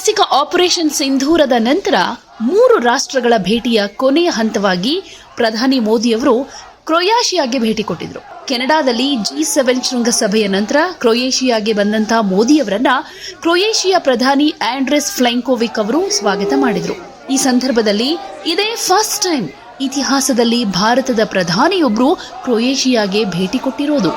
ಐತಿಹಾಸಿಕ ಆಪರೇಷನ್ ಸಿಂಧೂರದ ನಂತರ ಮೂರು ರಾಷ್ಟ್ರಗಳ ಭೇಟಿಯ ಕೊನೆಯ ಹಂತವಾಗಿ ಪ್ರಧಾನಿ ಮೋದಿಯವರು ಕ್ರೊಯೇಷಿಯಾಗೆ ಭೇಟಿ ಕೊಟ್ಟಿದ್ರು. ಕೆನಡಾದಲ್ಲಿ ಜಿ ಸೆವೆನ್ ಶೃಂಗಸಭೆಯ ನಂತರ ಕ್ರೊಯೇಷಿಯಾಗೆ ಬಂದಂತಹ ಮೋದಿಯವರನ್ನ ಕ್ರೊಯೇಷಿಯಾ ಪ್ರಧಾನಿ ಆಂಡ್ರೆಸ್ ಫ್ಲೈಂಕೋವಿಕ್ ಅವರು ಸ್ವಾಗತ ಮಾಡಿದರು. ಈ ಸಂದರ್ಭದಲ್ಲಿ ಇದೇ ಫಸ್ಟ್ ಟೈಮ್ ಇತಿಹಾಸದಲ್ಲಿ ಭಾರತದ ಪ್ರಧಾನಿಯೊಬ್ಬರು ಕ್ರೊಯೇಷಿಯಾಗೆ ಭೇಟಿ ಕೊಟ್ಟಿರೋದು.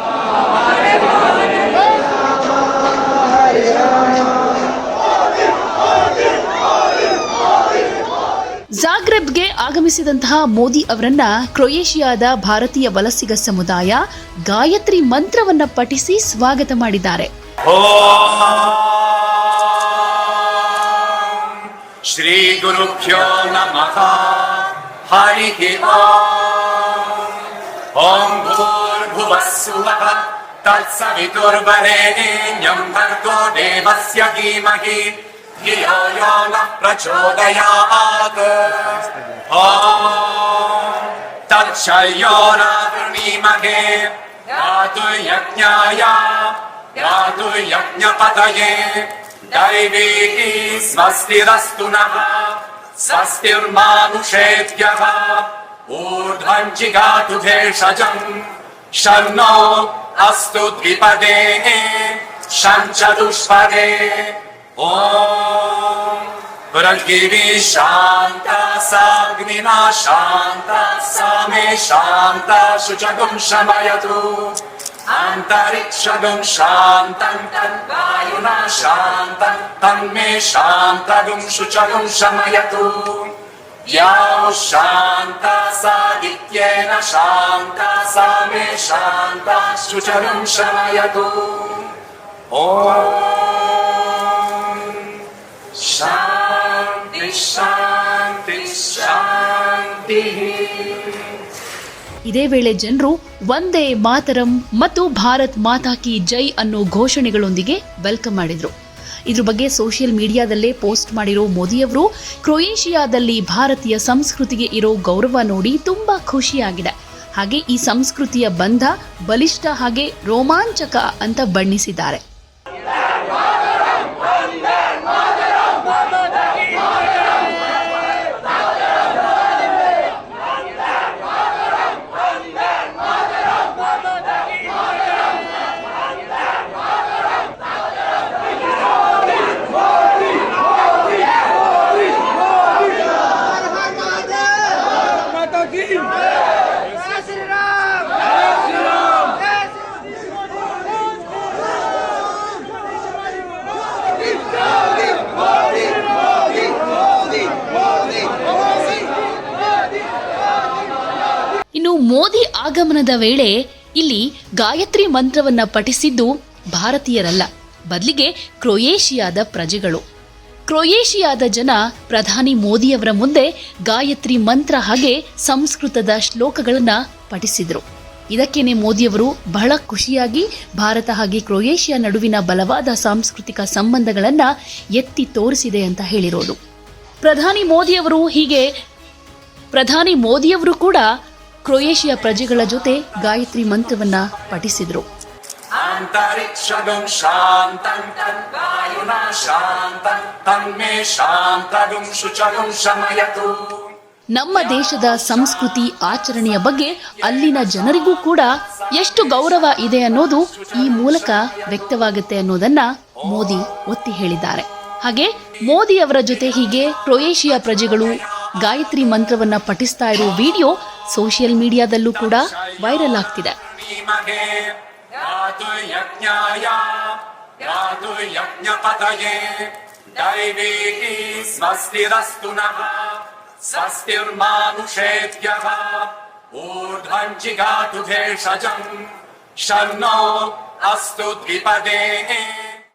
ಮಗ್ರೆಬ್ಗೆ ಆಗಮಿಸಿದಂತಹ ಮೋದಿ ಅವರನ್ನ ಕ್ರೊಯೇಷಿಯಾದ ಭಾರತೀಯ ವಲಸಿಗ ಸಮುದಾಯ ಗಾಯತ್ರಿ ಮಂತ್ರವನ್ನ ಪಠಿಸಿ ಸ್ವಾಗತ ಮಾಡಿದ್ದಾರೆ. ಶ್ರೀ ಗುರುಭ್ಯೋ ನಮಃ. ಹರಿ ಓಂ. ಭೂರ್ಭುವಸ್ಸುವಃ ತತ್ಸವಿತುರ್ವರೇಣ್ಯಂ ಭರ್ಗೋ ದೇವಸ್ಯ ಧೀಮಹಿ. यो नः प्रचोदयात् तच्छयो नावृणीमहे यातु यज्ञाय यातु यज्ञपतये दैवी स्वस्तिरस्तु नः स्वस्तिर्मानुषेभ्यः। ऊर्ध्वम् जिगातु भेषजम् शन्नो अस्तु द्विपदे शम् चतुष्पदे ॐ पृथिवी शान्ता साग्निना शान्ता सा मे शान्ता शुचगुं शमयतु अन्तरिक्षगुं शान्तं तद्वायुना शान्तं तन्मे शान्तगुं शुचगुं शमयतु यां शान्ता सादित्येन शान्ता सा मे शान्ता शुचगुं शमयतु ॐ ಶಾಂತಿ ಶಾಂತಿ ಶಾಂತಿ ಇದೇ ವೇಳೆ ಜನರು ವಂದೇ ಮಾತರಂ ಮತ್ತು ಭಾರತ್ ಮಾತಾ ಕಿ ಜೈ ಅನ್ನೋ ಘೋಷಣೆಗಳೊಂದಿಗೆ ವೆಲ್ಕಮ್ ಮಾಡಿದರು. ಇದ್ರ ಬಗ್ಗೆ ಸೋಷಿಯಲ್ ಮೀಡಿಯಾದಲ್ಲೇ ಪೋಸ್ಟ್ ಮಾಡಿರೋ ಮೋದಿಯವರು ಕ್ರೊಯೇಷಿಯಾದಲ್ಲಿ ಭಾರತೀಯ ಸಂಸ್ಕೃತಿಗೆ ಇರೋ ಗೌರವ ನೋಡಿ ತುಂಬ ಖುಷಿಯಾಗಿದೆ. ಹಾಗೆ ಈ ಸಂಸ್ಕೃತಿಯ ಬಂಧ ಬಲಿಷ್ಠ ಹಾಗೆ ರೋಮಾಂಚಕ ಅಂತ ಬಣ್ಣಿಸಿದ್ದಾರೆ. ಮೋದಿ ಆಗಮನದ ವೇಳೆ ಇಲ್ಲಿ ಗಾಯತ್ರಿ ಮಂತ್ರವನ್ನ ಪಠಿಸಿದ್ದು ಭಾರತೀಯರಲ್ಲ. ಬದಲಿಗೆ ಕ್ರೊಯೇಷಿಯಾದ ಪ್ರಜೆಗಳು. ಕ್ರೊಯೇಷಿಯಾದ ಜನ ಪ್ರಧಾನಿ ಮೋದಿಯವರ ಮುಂದೆ ಗಾಯತ್ರಿ ಮಂತ್ರ ಹಾಗೆ ಸಂಸ್ಕೃತದ ಶ್ಲೋಕಗಳನ್ನ ಪಠಿಸಿದರು. ಇದಕ್ಕೇನೆ ಮೋದಿಯವರು ಬಹಳ ಖುಷಿಯಾಗಿ ಭಾರತ ಹಾಗೆ ಕ್ರೊಯೇಷಿಯಾ ನಡುವಿನ ಬಲವಾದ ಸಾಂಸ್ಕೃತಿಕ ಸಂಬಂಧಗಳನ್ನ ಎತ್ತಿ ತೋರಿಸಿದೆ ಅಂತ ಹೇಳಿರೋದು. ಪ್ರಧಾನಿ ಮೋದಿಯವರು ಹೀಗೆ ಪ್ರಧಾನಿ ಮೋದಿಯವರು ಕೂಡ ಕ್ರೊಯೇಷಿಯಾ ಪ್ರಜೆಗಳ ಜೊತೆ ಗಾಯತ್ರಿ ಮಂತ್ರವನ್ನ ಪಠಿಸಿದರು. ನಮ್ಮ ದೇಶದ ಸಂಸ್ಕೃತಿ ಆಚರಣೆಯ ಬಗ್ಗೆ ಅಲ್ಲಿನ ಜನರಿಗೂ ಕೂಡ ಎಷ್ಟು ಗೌರವ ಇದೆ ಅನ್ನೋದು ಈ ಮೂಲಕ ವ್ಯಕ್ತವಾಗುತ್ತೆ ಅನ್ನೋದನ್ನ ಮೋದಿ ಒತ್ತಿ ಹೇಳಿದ್ದಾರೆ. ಹಾಗೆ ಮೋದಿ ಅವರ ಜೊತೆ ಹೀಗೆ ಕ್ರೊಯೇಷಿಯಾ ಪ್ರಜೆಗಳು ಗಾಯತ್ರಿ ಮಂತ್ರವನ್ನ ಪಠಿಸ್ತಾ ಇರುವ ವಿಡಿಯೋ ಸೋಷಿಯಲ್ ಮೀಡಿಯಾದಲ್ಲೂ ಕೂಡ ವೈರಲ್ ಆಗ್ತಿದೆ धीमहे यातु यज्ञाय यातु यज्ञपतये दैवी स्वस्तिरस्तु नः स्वस्तिर्मानुषेभ्यः ऊर्ध्वम् जिगातु भेषजम् शन्नो अस्तु द्विपदे